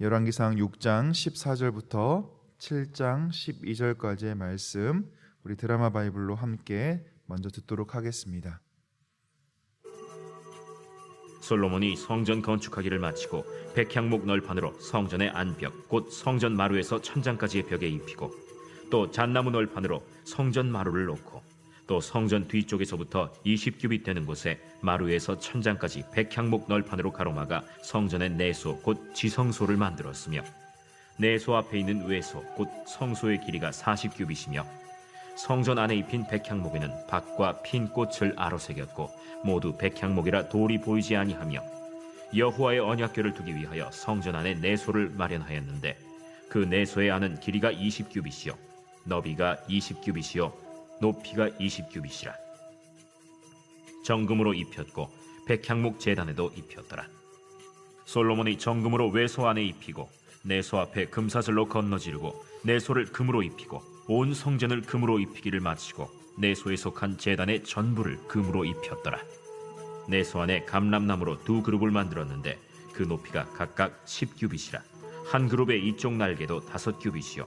열왕기상 6장 14절부터 7장 12절까지의 말씀 우리 드라마 바이블로 함께 먼저 듣도록 하겠습니다. 솔로몬이 성전 건축하기를 마치고 백향목 널판으로 성전의 안벽 곧 성전 마루에서 천장까지의 벽에 입히고 또 잣나무 널판으로 성전 마루를 놓고 또 성전 뒤쪽에서부터 20규빗 되는 곳에 마루에서 천장까지 백향목 널판으로 가로막아 성전의 내소 곧 지성소를 만들었으며 내소 앞에 있는 외소 곧 성소의 길이가 40규빗이며 성전 안에 입힌 백향목에는 박과 핀 꽃을 아로새겼고 모두 백향목이라 돌이 보이지 아니하며 여호와의 언약궤를 두기 위하여 성전 안에 내소를 마련하였는데 그 내소의 안은 길이가 20규빗이요 너비가 20규빗이요 높이가 20규빗이라. 정금으로 입혔고 백향목 제단에도 입혔더라. 솔로몬이 정금으로 외소 안에 입히고 내소 앞에 금사슬로 건너지르고 내소를 금으로 입히고 온 성전을 금으로 입히기를 마치고 내소에 속한 제단의 전부를 금으로 입혔더라. 내소 안에 감람나무로 두 그룹을 만들었는데 그 높이가 각각 10규빗이라. 한 그룹의 이쪽 날개도 다섯 규빗이요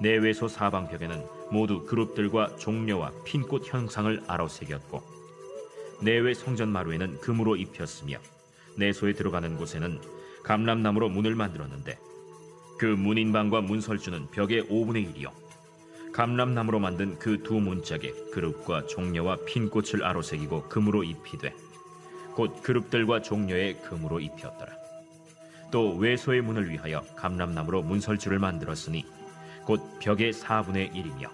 내외소 사방벽에는 모두 그룹들과 종려와 핀꽃 형상을 아로새겼고 내외 성전 마루에는 금으로 입혔으며 내소에 들어가는 곳에는 감람나무로 문을 만들었는데 그 문인방과 문설주는 벽의 5분의 1이요. 감람나무로 만든 그 두 문짝에 그룹과 종려와 핀꽃을 아로새기고 금으로 입히되 곧 그룹들과 종려에 금으로 입혔더라. 또 외소의 문을 위하여 감람나무로 문설주를 만들었으니 곧 벽의 4분의 1이며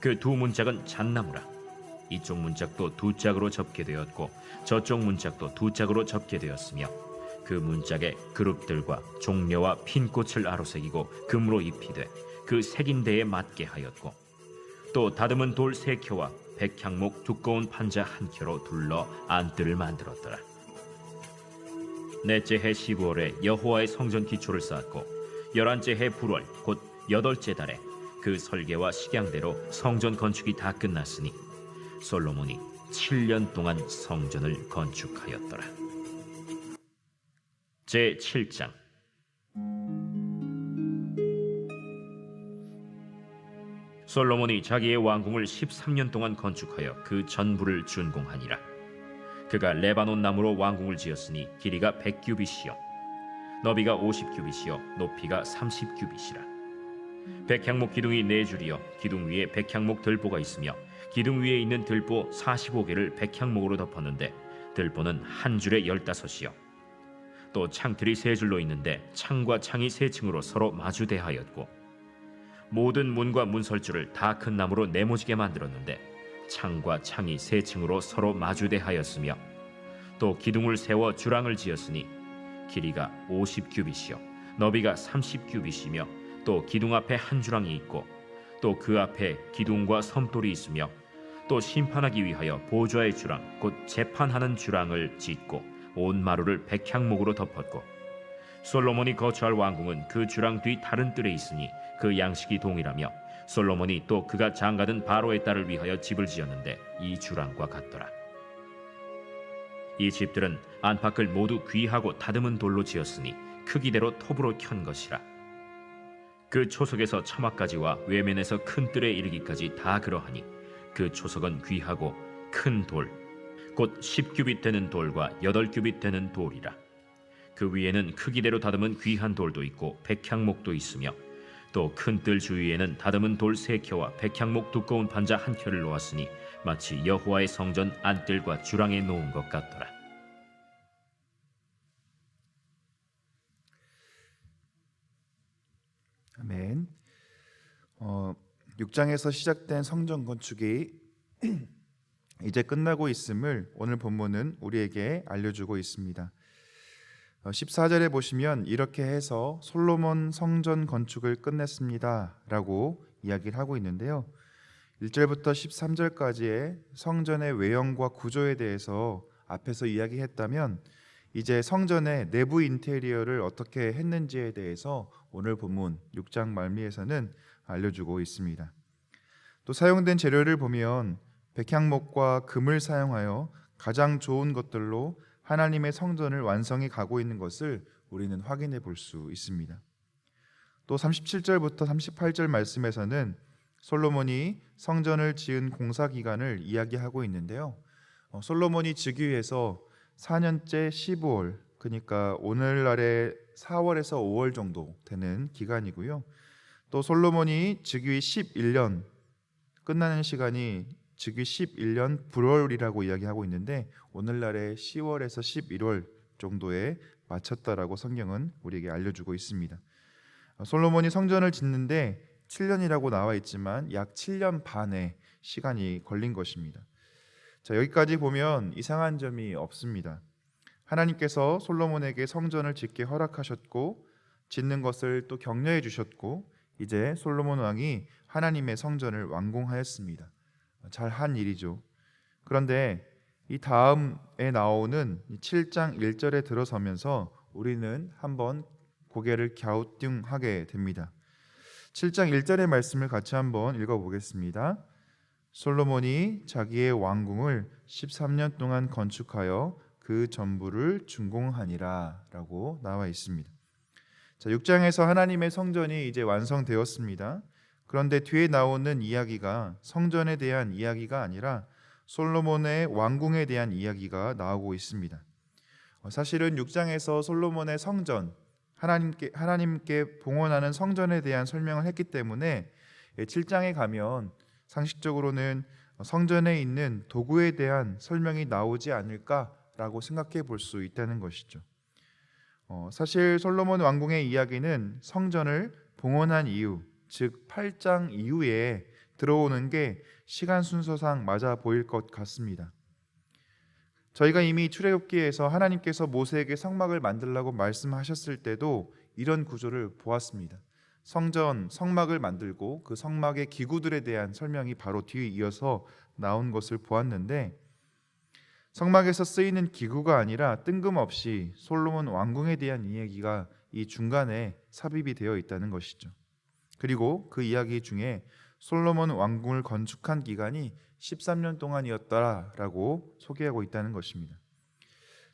그 두 문짝은 잣나무라 이쪽 문짝도 두 짝으로 접게 되었고 저쪽 문짝도 두 짝으로 접게 되었으며 그 문짝에 그룹들과 종려와 핀꽃을 아로새기고 금으로 입히되 그 색인 데에 맞게 하였고 또 다듬은 돌 세 켜와 백향목 두꺼운 판자 한 켜로 둘러 안뜰을 만들었더라. 넷째 해 15월에 여호와의 성전 기초를 쌓았고 열한째 해 불월 곧 여덟째 달에 그 설계와 식양대로 성전 건축이 다 끝났으니 솔로몬이 7년 동안 성전을 건축하였더라. 제 7장 솔로몬이 자기의 왕궁을 13년 동안 건축하여 그 전부를 준공하니라. 그가 레바논 나무로 왕궁을 지었으니 길이가 100규빗이요 너비가 50규빗이요 높이가 30규빗이라. 백향목 기둥이 네 줄이요. 기둥 위에 백향목 들보가 있으며 기둥 위에 있는 들보 45개를 백향목으로 덮었는데 들보는 한 줄에 열다섯이요. 또 창틀이 세 줄로 있는데 창과 창이 세 층으로 서로 마주대하였고 모든 문과 문설주를 다 큰 나무로 네모지게 만들었는데 창과 창이 세 층으로 서로 마주대하였으며 또 기둥을 세워 주랑을 지었으니 길이가 50규빗이요. 너비가 30규빗이며 또 기둥 앞에 한 주랑이 있고 또 그 앞에 기둥과 섬돌이 있으며 또 심판하기 위하여 보좌의 주랑 곧 재판하는 주랑을 짓고 온 마루를 백향목으로 덮었고 솔로몬이 거처할 왕궁은 그 주랑 뒤 다른 뜰에 있으니 그 양식이 동일하며 솔로몬이 또 그가 장가든 바로의 딸을 위하여 집을 지었는데 이 주랑과 같더라. 이 집들은 안팎을 모두 귀하고 다듬은 돌로 지었으니 크기대로 톱으로 켠 것이라. 그 초석에서 처막까지와 외면에서 큰 뜰에 이르기까지 다 그러하니 그 초석은 귀하고 큰 돌, 곧 10규빗 되는 돌과 8규빗 되는 돌이라. 그 위에는 크기대로 다듬은 귀한 돌도 있고 백향목도 있으며 또 큰 뜰 주위에는 다듬은 돌 세 켜와 백향목 두꺼운 판자 한 켜를 놓았으니 마치 여호와의 성전 안뜰과 주랑에 놓은 것 같더라. 아멘. 어, 6장에서 시작된 성전 건축이 이제 끝나고 있음을 오늘 본문은 우리에게 알려주고 있습니다. 14절에 보시면 이렇게 해서 솔로몬 성전 건축을 끝냈습니다라고 이야기를 하고 있는데요. 1절부터 13절까지의 성전의 외형과 구조에 대해서 앞에서 이야기했다면 이제 성전의 내부 인테리어를 어떻게 했는지에 대해서 오늘 본문 6장 말미에서는 알려주고 있습니다. 또 사용된 재료를 보면 백향목과 금을 사용하여 가장 좋은 것들로 하나님의 성전을 완성해 가고 있는 것을 우리는 확인해 볼 수 있습니다. 또 37절부터 38절 말씀에서는 솔로몬이 성전을 지은 공사 기간을 이야기하고 있는데요. 어, 솔로몬이 즉위 위해서 4년째 15월, 그러니까 오늘날의 4월에서 5월 정도 되는 기간이고요. 또 솔로몬이 즉위 11년 끝나는 시간이 즉위 11년 불월이라고 이야기하고 있는데 오늘날의 10월에서 11월 정도에 마쳤다라고 성경은 우리에게 알려주고 있습니다. 어, 솔로몬이 성전을 짓는데 7년이라고 나와 있지만 약 7년 반의 시간이 걸린 것입니다. 자, 여기까지 보면 이상한 점이 없습니다. 하나님께서 솔로몬에게 성전을 짓게 허락하셨고 짓는 것을 또 격려해 주셨고 이제 솔로몬 왕이 하나님의 성전을 완공하였습니다. 잘 한 일이죠. 그런데 이 다음에 나오는 7장 1절에 들어서면서 우리는 한번 고개를 갸우뚱하게 됩니다. 7장 1절의 말씀을 같이 한번 읽어 보겠습니다. 솔로몬이 자기의 왕궁을 13년 동안 건축하여 그 전부를 준공하니라라고 나와 있습니다. 자, 6장에서 하나님의 성전이 이제 완성되었습니다. 그런데 뒤에 나오는 이야기가 성전에 대한 이야기가 아니라 솔로몬의 왕궁에 대한 이야기가 나오고 있습니다. 어, 사실은 6장에서 솔로몬의 성전 하나님께 하나님께 봉헌하는 성전에 대한 설명을 했기 때문에 7장에 가면 상식적으로는 성전에 있는 도구에 대한 설명이 나오지 않을까라고 생각해 볼 수 있다는 것이죠. 어, 사실 솔로몬 왕궁의 이야기는 성전을 봉헌한 이후, 즉 8장 이후에 들어오는 게 시간 순서상 맞아 보일 것 같습니다. 저희가 이미 출애굽기에서 하나님께서 모세에게 성막을 만들라고 말씀하셨을 때도 이런 구조를 보았습니다. 성전 성막을 만들고 그 성막의 기구들에 대한 설명이 바로 뒤에 이어서 나온 것을 보았는데 성막에서 쓰이는 기구가 아니라 뜬금없이 솔로몬 왕궁에 대한 이야기가 이 중간에 삽입이 되어 있다는 것이죠. 그리고 그 이야기 중에 솔로몬 왕궁을 건축한 기간이 13년 동안이었다라고 소개하고 있다는 것입니다.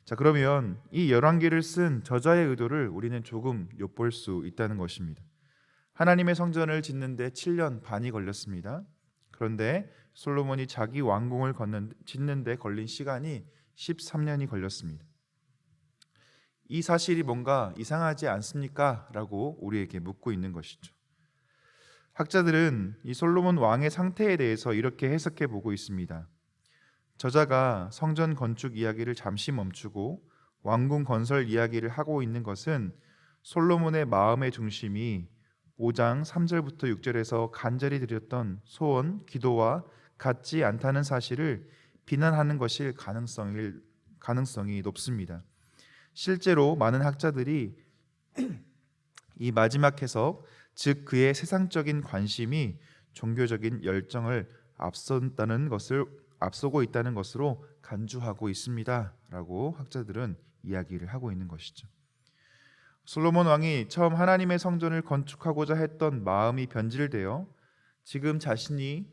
자, 그러면 이 열왕기를 쓴 저자의 의도를 우리는 조금 엿볼 수 있다는 것입니다. 하나님의 성전을 짓는데 7년 반이 걸렸습니다. 그런데 솔로몬이 자기 왕궁을 걷는, 짓는데 걸린 시간이 13년이 걸렸습니다. 이 사실이 뭔가 이상하지 않습니까? 라고 우리에게 묻고 있는 것이죠. 학자들은 이 솔로몬 왕의 상태에 대해서 이렇게 해석해 보고 있습니다. 저자가 성전 건축 이야기를 잠시 멈추고 왕궁 건설 이야기를 하고 있는 것은 솔로몬의 마음의 중심이 5장 3절부터 6절에서 간절히 드렸던 소원, 기도와 같지 않다는 사실을 비난하는 것일 가능성이 가능성이 높습니다. 실제로 많은 학자들이 이 마지막 해석, 즉 그의 세상적인 관심이 종교적인 열정을 앞선다는 것을 앞서고 있다는 것으로 간주하고 있습니다라고 학자들은 이야기를 하고 있는 것이죠. 솔로몬 왕이 처음 하나님의 성전을 건축하고자 했던 마음이 변질되어 지금 자신이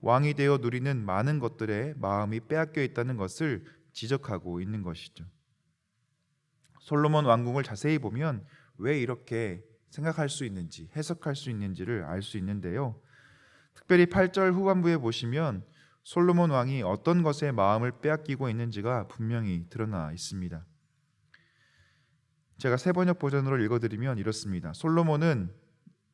왕이 되어 누리는 많은 것들에 마음이 빼앗겨 있다는 것을 지적하고 있는 것이죠. 솔로몬 왕궁을 자세히 보면 왜 이렇게 생각할 수 있는지 해석할 수 있는지를 알 수 있는데요. 특별히 8절 후반부에 보시면 솔로몬 왕이 어떤 것에 마음을 빼앗기고 있는지가 분명히 드러나 있습니다. 제가 새 번역 버전으로 읽어드리면 이렇습니다. 솔로몬은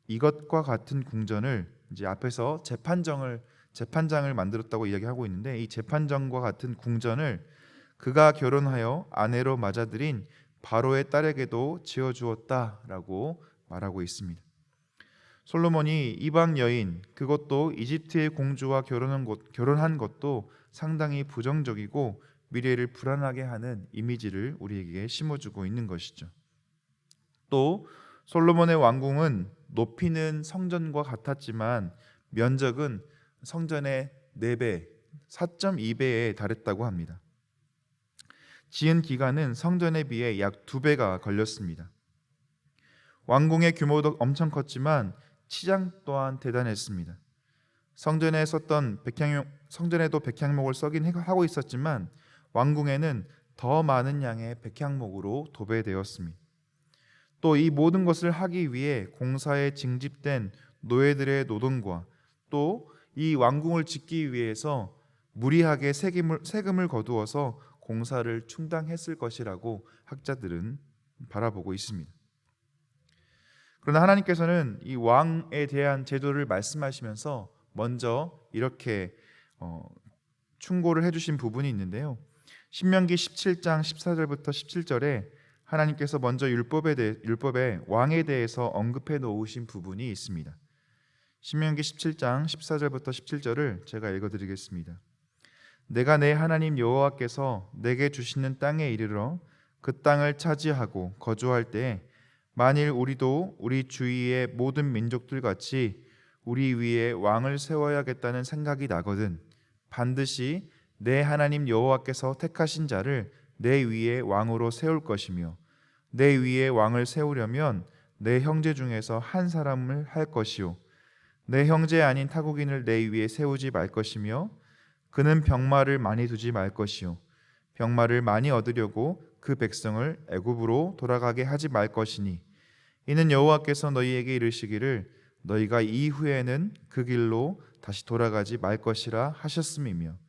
이것과 같은 궁전을 이제 앞에서 재판정을 재판장을 만들었다고 이야기하고 있는데 이 재판정과 같은 궁전을 그가 결혼하여 아내로 맞아들인 바로의 딸에게도 지어 주었다라고 말하고 있습니다. 솔로몬이 이방 여인 그것도 이집트의 공주와 결혼한 것 결혼한 것도 상당히 부정적이고 미래를 불안하게 하는 이미지를 우리에게 심어주고 있는 것이죠. 또 솔로몬의 왕궁은 높이는 성전과 같았지만 면적은 성전의 4배, 4.2배에 달했다고 합니다. 지은 기간은 성전에 비해 약 2배가 걸렸습니다. 왕궁의 규모도 엄청 컸지만 치장 또한 대단했습니다. 성전에 썼던 백향목 성전에도 백향목을 써긴 하고 있었지만 왕궁에는 더 많은 양의 백향목으로 도배되었습니다. 또 이 모든 것을 하기 위해 공사에 징집된 노예들의 노동과 또 이 왕궁을 짓기 위해서 무리하게 세금을, 세금을 거두어서 공사를 충당했을 것이라고 학자들은 바라보고 있습니다. 그러나 하나님께서는 이 왕에 대한 제도를 말씀하시면서 먼저 이렇게 어, 충고를 해주신 부분이 있는데요. 신명기 17장 14절부터 17절에 하나님께서 먼저 율법에 대해 율법에 왕에 대해서 언급해 놓으신 부분이 있습니다. 신명기 17장 14절부터 17절을 제가 읽어 드리겠습니다. 내가 내 하나님 여호와께서 내게 주시는 땅에 이르러 그 땅을 차지하고 거주할 때 만일 우리도 우리 주위의 모든 민족들 같이 우리 위에 왕을 세워야겠다는 생각이 나거든 반드시 내 하나님 여호와께서 택하신 자를 내 위에 왕으로 세울 것이며 내 위에 왕을 세우려면 내 형제 중에서 한 사람을 할 것이요. 내 형제 아닌 타국인을 내 위에 세우지 말 것이며 그는 병마를 많이 두지 말 것이요. 병마를 많이 얻으려고 그 백성을 애굽으로 돌아가게 하지 말 것이니 이는 여호와께서 너희에게 이르시기를 너희가 이후에는 그 길로 다시 돌아가지 말 것이라 하셨음이며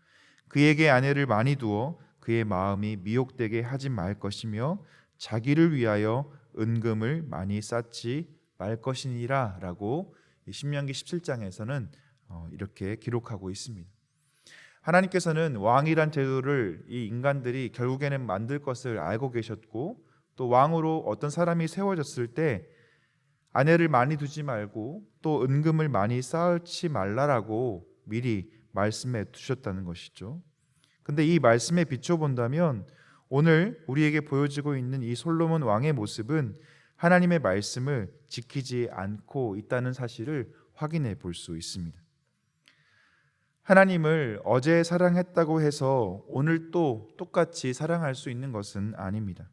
그에게 아내를 많이 두어 그의 마음이 미혹되게 하지 말 것이며 자기를 위하여 은금을 많이 쌓지 말 것이니라라고 이 신명기 17장에서는 어, 이렇게 기록하고 있습니다. 하나님께서는 왕이란 제도를 이 인간들이 결국에는 만들 것을 알고 계셨고 또 왕으로 어떤 사람이 세워졌을 때 아내를 많이 두지 말고 또 은금을 많이 쌓지 말라라고 미리 말씀해 두셨다는 것이죠. 근데 이 말씀에 비춰 본다면 오늘 우리에게 보여지고 있는 이 솔로몬 왕의 모습은 하나님의 말씀을 지키지 않고 있다는 사실을 확인해 볼 수 있습니다. 하나님을 어제 사랑했다고 해서 오늘 또 똑같이 사랑할 수 있는 것은 아닙니다.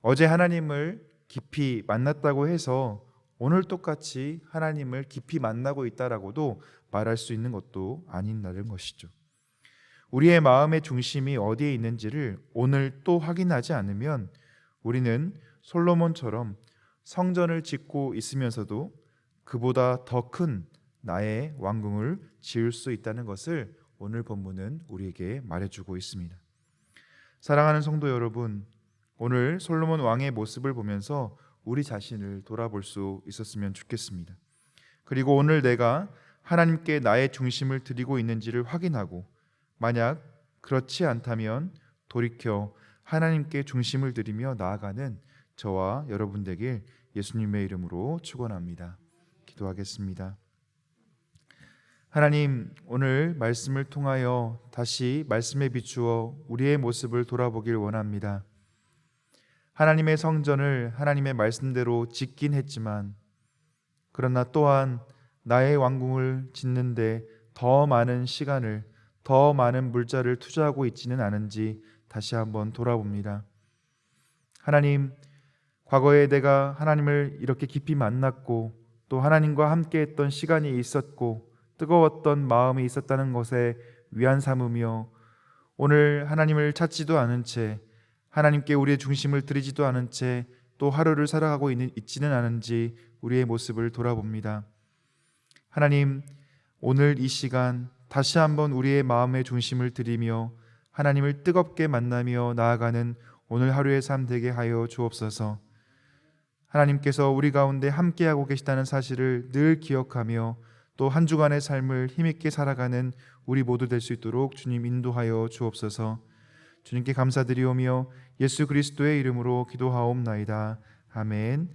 어제 하나님을 깊이 만났다고 해서 오늘 똑같이 하나님을 깊이 만나고 있다라고도 말할 수 있는 것도 아닌다는 것이죠. 우리의 마음의 중심이 어디에 있는지를 오늘 또 확인하지 않으면 우리는 솔로몬처럼 성전을 짓고 있으면서도 그보다 더 큰 나의 왕궁을 지을 수 있다는 것을 오늘 본문은 우리에게 말해주고 있습니다. 사랑하는 성도 여러분, 오늘 솔로몬 왕의 모습을 보면서 우리 자신을 돌아볼 수 있었으면 좋겠습니다. 그리고 오늘 내가 하나님께 나의 중심을 드리고 있는지를 확인하고 만약 그렇지 않다면 돌이켜 하나님께 중심을 드리며 나아가는 저와 여러분 되길 예수님의 이름으로 축원합니다. 기도하겠습니다. 하나님 오늘 말씀을 통하여 다시 말씀에 비추어 우리의 모습을 돌아보길 원합니다. 하나님의 성전을 하나님의 말씀대로 짓긴 했지만 그러나 또한 나의 왕궁을 짓는데 더 많은 시간을 더 많은 물자를 투자하고 있지는 않은지 다시 한번 돌아봅니다. 하나님 과거에 내가 하나님을 이렇게 깊이 만났고 또 하나님과 함께 했던 시간이 있었고 뜨거웠던 마음이 있었다는 것에 위안 삼으며 오늘 하나님을 찾지도 않은 채 하나님께 우리의 중심을 드리지도 않은 채 또 하루를 살아가고 있는, 있지는 않은지 우리의 모습을 돌아봅니다. 하나님, 오늘 이 시간 다시 한번 우리의 마음의 중심을 드리며 하나님을 뜨겁게 만나며 나아가는 오늘 하루의 삶 되게 하여 주옵소서. 하나님께서 우리 가운데 함께하고 계시다는 사실을 늘 기억하며 또 한 주간의 삶을 힘있게 살아가는 우리 모두 될 수 있도록 주님 인도하여 주옵소서. 주님께 감사드리오며 예수 그리스도의 이름으로 기도하옵나이다. 아멘.